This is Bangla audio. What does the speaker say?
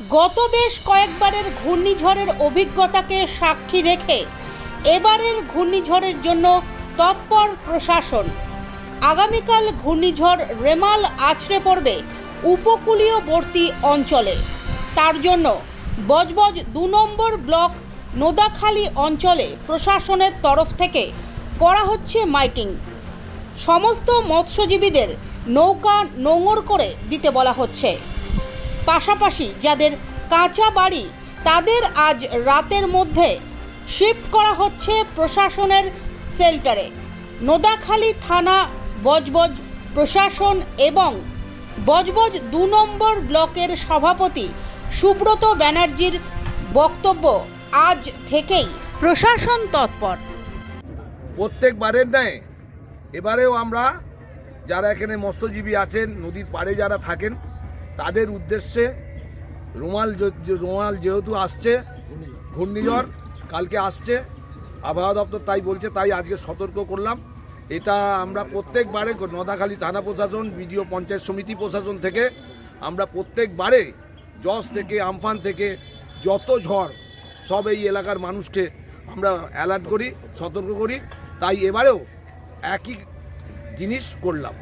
গত বেশ কয়েকবারের ঘূর্ণিঝড়ের অভিজ্ঞতাকে সাক্ষী রেখে এবারের ঘূর্ণিঝড়ের জন্য তৎপর প্রশাসন। আগামীকাল ঘূর্ণিঝড় রেমাল আছড়ে পড়বে উপকূলীয়বর্তী অঞ্চলে। তার জন্য বজবজ দু নম্বর ব্লক নোদাখালী অঞ্চলে প্রশাসনের তরফ থেকে করা হচ্ছে মাইকিং। সমস্ত মৎস্যজীবীদের নৌকা নোঙর করে দিতে বলা হচ্ছে। পাশাপাশি যাদের কাঁচা বাড়ি, তাদের আজ রাতের মধ্যে শিফট করা হচ্ছে প্রশাসনের সেল্টারে নোদাখালী থানা, বজবজ প্রশাসন এবং বজবজ দু নম্বর ব্লকের সভাপতি সুব্রত ব্যানার্জির বক্তব্য আজ থেকেই। প্রশাসন তৎপর। প্রত্যেকবারের ন্যায় এবারেও আমরা যারা এখানে মৎস্যজীবী আছেন, নদীর পাড়ে যারা থাকেন তাদের উদ্দেশ্যে রুমাল রুমাল যেহেতু আসছে, ঘূর্ণিঝড় কালকে আসছে, আবহাওয়া দপ্তর তাই বলছে, তাই আজকে সতর্ক করলাম। এটা আমরা প্রত্যেকবারে নদাখালী থানা প্রশাসন, বিডিও পঞ্চায়েত সমিতি প্রশাসন থেকে আমরা প্রত্যেকবারে জজ থেকে, আমফান থেকে যত ঝড়, সব এই এলাকার মানুষকে আমরা অ্যালার্ট করি, সতর্ক করি। তাই এবারেও একই জিনিস করলাম।